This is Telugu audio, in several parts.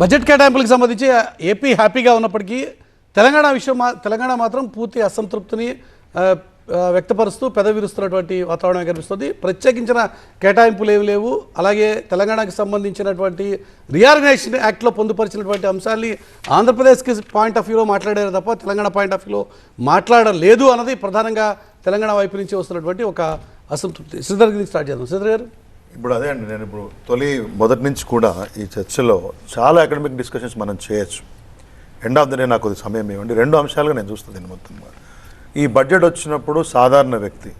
బడ్జెట్ కేటాయింపులకు సంబంధించి ఏపీ హ్యాపీగా ఉన్నప్పటికీ తెలంగాణ విషయం మా తెలంగాణ మాత్రం పూర్తి అసంతృప్తిని వ్యక్తపరుస్తూ పెద వ్యక్తపరుస్తూ పెదవిరుస్తున్నటువంటి వాతావరణం కనిపిస్తుంది. ప్రత్యేకించిన కేటాయింపులు ఏమి లేవు. అలాగే తెలంగాణకి సంబంధించినటువంటి రీఆర్గనైజేషన్ యాక్ట్లో పొందుపరిచినటువంటి అంశాన్ని ఆంధ్రప్రదేశ్కి పాయింట్ ఆఫ్ వ్యూలో మాట్లాడారు తప్ప తెలంగాణ పాయింట్ ఆఫ్ వ్యూలో మాట్లాడలేదు అన్నది ప్రధానంగా తెలంగాణ వైపు నుంచి వస్తున్నటువంటి ఒక అసంతృప్తి. శ్రీధర్ గారికి స్టార్ట్ చేద్దాం. శ్రీధర్ గారు. ఇప్పుడు అదే అండి నేను ఇప్పుడు తొలి మొదటి నుంచి కూడా ఈ చర్చలో చాలా అకాడమిక్ డిస్కషన్స్ మనం చేయొచ్చు. ఎండ్ ఆఫ్ ద డే నాకు కొద్ది సమయం ఇవ్వండి. రెండు అంశాలుగా నేను చూస్తాను దీన్ని మొత్తంగా ఈ బడ్జెట్ వచ్చినప్పుడు సాధారణ వ్యక్తి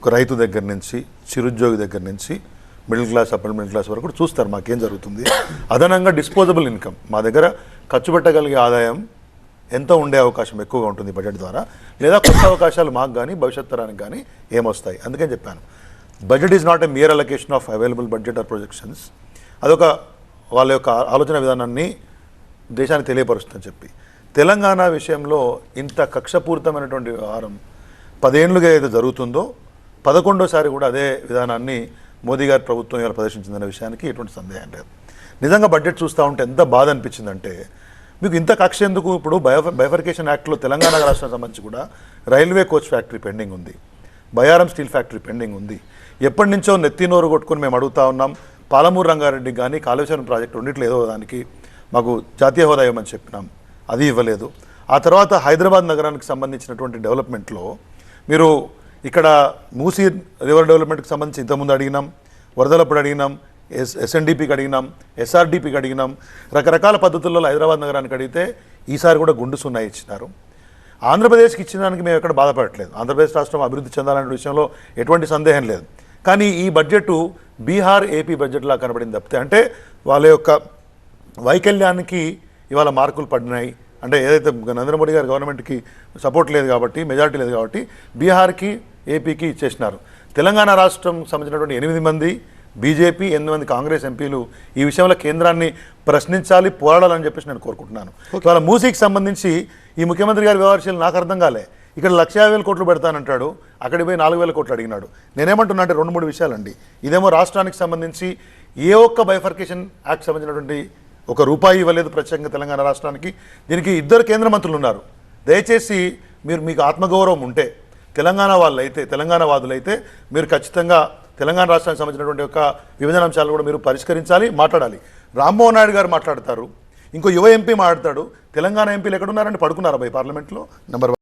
ఒక రైతు దగ్గర నుంచి చిరుద్యోగి దగ్గర నుంచి middle class upper middle class వరకు చూస్తారు మాకేం జరుగుతుంది. అదనంగా డిస్పోజబుల్ ఇన్కమ్ మా దగ్గర ఖర్చు పెట్టగలిగే ఆదాయం ఎంత ఉండే అవకాశం ఎక్కువగా ఉంటుంది బడ్జెట్ ద్వారా లేదా కొత్త అవకాశాలు మాకు కానీ భవిష్యత్ తరానికి కానీ ఏమొస్తాయి. అందుకని చెప్పాను. Budget is not a mere allocation of available budget or projections అదొక వాళ్ళ యొక్క ఆలోచన విధానాన్ని దేశానికి తెలియపరుస్తుందని చెప్పి. తెలంగాణ విషయంలో ఇంత కక్షపూరితమైనటువంటి వ్యవహారం పదేళ్ళుగా ఏదో జరుగుతుందో పదకొండోసారి కూడా అదే విధానాన్ని మోదీ గారి ప్రభుత్వం ఇవాళ ప్రదర్శించిందనే విషయానికి ఎటువంటి సందేహం లేదు. నిజంగా బడ్జెట్ చూస్తూ ఉంటే ఎంత బాధ అనిపించిందంటే మీకు ఇంత కక్ష ఎందుకు? ఇప్పుడు బయో బైఫర్కేషన్ యాక్ట్లో తెలంగాణ రాష్ట్రానికి సంబంధించి కూడా రైల్వే కోచ్ ఫ్యాక్టరీ పెండింగ్ ఉంది. బయారం స్టీల్ ఫ్యాక్టరీ పెండింగ్ ఉంది. ఎప్పటి నుంచో నెత్తి నోరు కొట్టుకుని మేము అడుగుతా ఉన్నాం. పాలమూరు రంగారెడ్డి కానీ కాళేశ్వరం ప్రాజెక్టు రెండిట్లో ఏదో దానికి మాకు జాతీయ హోదా ఇవ్వమని చెప్పినాం. అది ఇవ్వలేదు. ఆ తర్వాత హైదరాబాద్ నగరానికి సంబంధించినటువంటి డెవలప్మెంట్లో మీరు ఇక్కడ మూసీ రివర్ డెవలప్మెంట్కి సంబంధించి ఇంతకుముందు అడిగినాం వరదలప్పుడు అడిగినాం ఎస్ ఎస్ఎన్డిపికి అడిగినాం ఎస్ఆర్డిపికి అడిగినాం. రకరకాల పద్ధతుల్లో హైదరాబాద్ నగరానికి అడిగితే ఈసారి కూడా గుండు సున్నా ఇచ్చినారు. ఆంధ్రప్రదేశ్కి ఇచ్చడానికి మేము ఎక్కడ బాధపడట్లేదు. ఆంధ్రప్రదేశ్ రాష్ట్రం అభివృద్ధి చెందాలనే విషయంలో ఎటువంటి సందేహం లేదు. కానీ ఈ బడ్జెట్ బీహార్ ఏపీ బడ్జెట్లా కనబడింది తప్పితే అంటే వాళ్ళ యొక్క వైకల్యానికి ఇవాళ మార్కులు పడినాయి. అంటే ఏదైతే నరేంద్ర మోడీ గారి గవర్నమెంట్కి సపోర్ట్ లేదు కాబట్టి మెజారిటీ లేదు కాబట్టి బీహార్కి ఏపీకి ఇచ్చేసినారు. తెలంగాణ రాష్ట్రం సంబంధించినటువంటి ఎనిమిది మంది బీజేపీ ఎనిమిది మంది కాంగ్రెస్ ఎంపీలు ఈ విషయంలో కేంద్రాన్ని ప్రశ్నించాలి పోరాడాలని చెప్పేసి నేను కోరుకుంటున్నాను. ఇవాళ మూసీకి సంబంధించి ఈ ముఖ్యమంత్రి గారి వ్యవహారశీలు నాకు అర్థం కాలే. ఇక్కడ లక్ష యాభై వేల కోట్లు పెడతానంటాడు. అక్కడికి పోయి నాలుగు వేల కోట్లు అడిగినాడు. నేనేమంటున్నా అంటే రెండు మూడు విషయాలండి. ఇదేమో రాష్ట్రానికి సంబంధించి ఏ ఒక్క బైఫర్కేషన్ యాక్ట్ సంబంధించినటువంటి ఒక రూపాయి ఇవ్వలేదు ప్రత్యేకంగా తెలంగాణ రాష్ట్రానికి. దీనికి ఇద్దరు కేంద్ర మంత్రులు ఉన్నారు. దయచేసి మీరు మీకు ఆత్మగౌరవం ఉంటే తెలంగాణ వాళ్ళు అయితే తెలంగాణ వాదులైతే మీరు ఖచ్చితంగా తెలంగాణ రాష్ట్రానికి సంబంధించినటువంటి యొక్క విభజన అంశాలు కూడా మీరు పరిష్కరించాలి మాట్లాడాలి. రామ్మోహన్ నాయుడు గారు మాట్లాడతారు. ఇంకో యువ ఎంపీ మాట్లాడతాడు. తెలంగాణ ఎంపీలు ఎక్కడున్నారని పడుకున్నారా బై పార్లమెంట్లో? నెంబర్